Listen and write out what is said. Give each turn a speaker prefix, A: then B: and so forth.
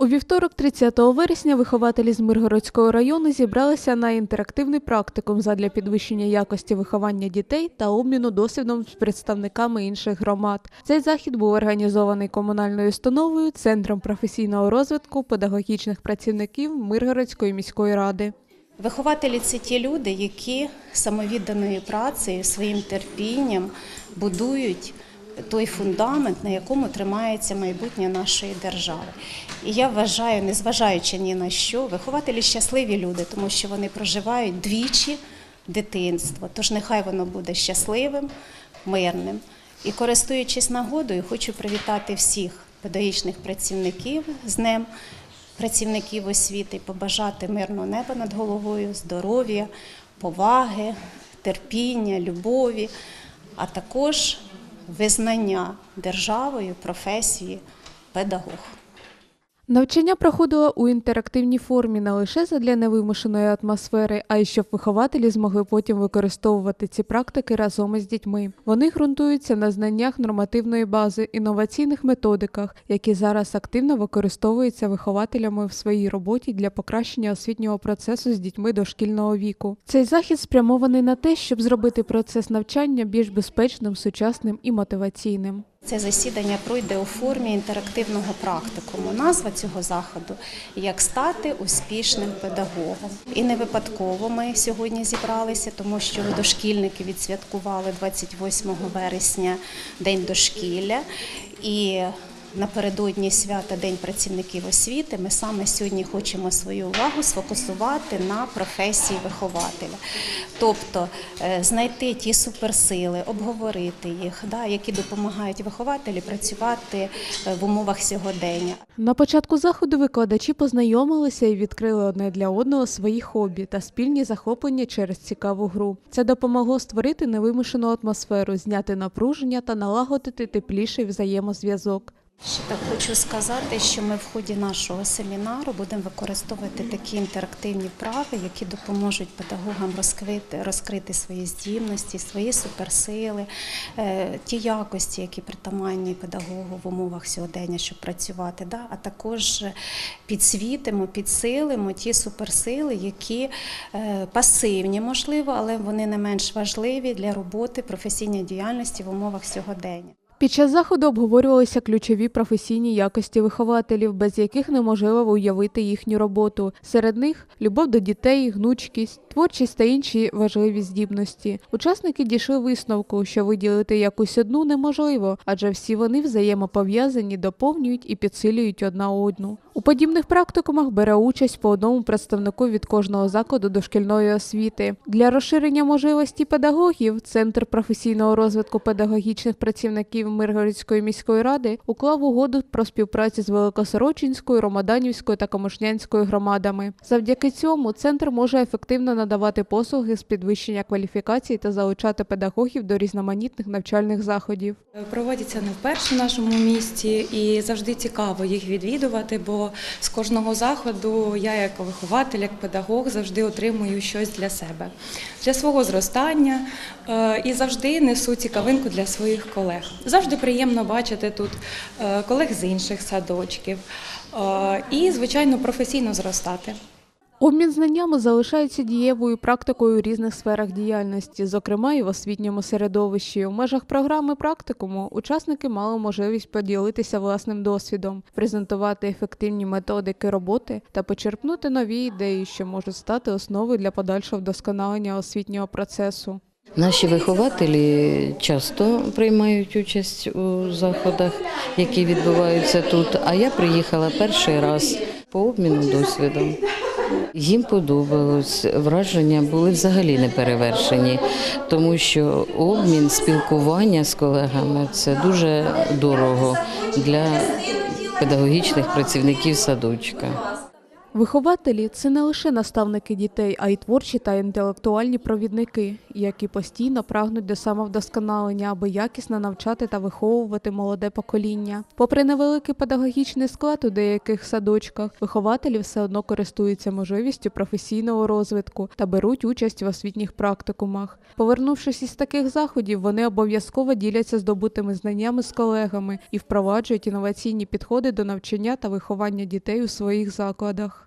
A: У вівторок, 30 вересня, вихователі з Миргородського району зібралися на інтерактивний практикум задля підвищення якості виховання дітей та обміну досвідом з представниками інших громад. Цей захід був організований комунальною установою, центром професійного розвитку педагогічних працівників Миргородської міської ради.
B: Вихователі це ті люди, які самовідданою працею, своїм терпінням будують той фундамент, на якому тримається майбутнє нашої держави. І я вважаю, незважаючи ні на що, вихователі щасливі люди, тому що вони проживають двічі дитинство. Тож нехай воно буде щасливим, мирним. І користуючись нагодою, хочу привітати всіх педагогічних працівників з Днем працівників освіти, побажати мирного неба над головою, здоров'я, поваги, терпіння, любові, а також визнання державою професії педагог.
A: Навчання проходило у інтерактивній формі не лише задля невимушеної атмосфери, а й щоб вихователі змогли потім використовувати ці практики разом із дітьми. Вони ґрунтуються на знаннях нормативної бази, інноваційних методиках, які зараз активно використовуються вихователями в своїй роботі для покращення освітнього процесу з дітьми дошкільного віку. Цей захід спрямований на те, щоб зробити процес навчання більш безпечним, сучасним і мотиваційним.
B: Це засідання пройде у формі інтерактивного практикуму. Назва цього заходу як стати успішним педагогом. І не випадково ми сьогодні зібралися, тому що дошкільники відсвяткували 28 вересня День дошкілля. І Напередодні свята День працівників освіти ми саме сьогодні хочемо свою увагу сфокусувати на професії вихователя, тобто е, знайти ті суперсили, обговорити їх, да, які допомагають вихователі працювати е, в умовах сьогодення.
A: На початку заходу викладачі познайомилися і відкрили одне для одного свої хобі та спільні захоплення через цікаву гру. Це допомогло створити невимушену атмосферу, зняти напруження та налагодити тепліший взаємозв'язок.
B: Ще хочу сказати, що ми в ході нашого семінару будемо використовувати такі інтерактивні вправи, які допоможуть педагогам розкрити, розкрити свої здібності, свої суперсили, е, ті якості, які притаманні педагогу в умовах сьогодення, щоб працювати. Да? А також підсвітимо, підсилимо ті суперсили, які е, пасивні, можливо, але вони не менш важливі для роботи професійної діяльності в умовах сьогодення.
A: Під час заходу обговорювалися ключові професійні якості вихователів, без яких неможливо уявити їхню роботу. Серед них любов до дітей, гнучкість, творчість та інші важливі здібності. Учасники дійшли висновку, що виділити якусь одну неможливо, адже всі вони взаємопов'язані, доповнюють і підсилюють одна одну. У подібних практикумах бере участь по одному представнику від кожного закладу дошкільної освіти. Для розширення можливості педагогів Центр професійного розвитку педагогічних працівників Миргородської міської ради уклав угоду про співпрацю з Великосорочинською, Ромаданівською та Комишнянською громадами. Завдяки цьому центр може ефективно надавати послуги з підвищення кваліфікації та залучати педагогів до різноманітних навчальних заходів.
C: Проводяться не вперше в нашому місті і завжди цікаво їх відвідувати, бо з кожного заходу я, як вихователь, як педагог, завжди отримую щось для себе, для свого зростання е, і завжди несу цікавинку для своїх колег. Завжди приємно бачити тут е, колег з інших садочків е, і, звичайно, професійно зростати.
A: Обмін знаннями залишається дієвою практикою у різних сферах діяльності, зокрема і в освітньому середовищі. У межах програми практикуму учасники мали можливість поділитися власним досвідом, презентувати ефективні методики роботи та почерпнути нові ідеї, що можуть стати основою для подальшого вдосконалення освітнього процесу.
D: Наші вихователі часто приймають участь у заходах, які відбуваються тут. А я приїхала перший раз по обміну досвідом. Їм подобалось, враження були взагалі не перевершені, тому що обмін, спілкування з колегами це дуже дорого для педагогічних працівників садочка.
A: Вихователі це не лише наставники дітей, а й творчі та інтелектуальні провідники, які постійно прагнуть до самовдосконалення, аби якісно навчати та виховувати молоде покоління. Попри невеликий педагогічний склад у деяких садочках, вихователі все одно користуються можливістю професійного розвитку та беруть участь в освітніх практикумах. Повернувшись із таких заходів, вони обов'язково діляться здобутими знаннями з колегами і впроваджують інноваційні підходи до навчання та виховання дітей у своїх закладах.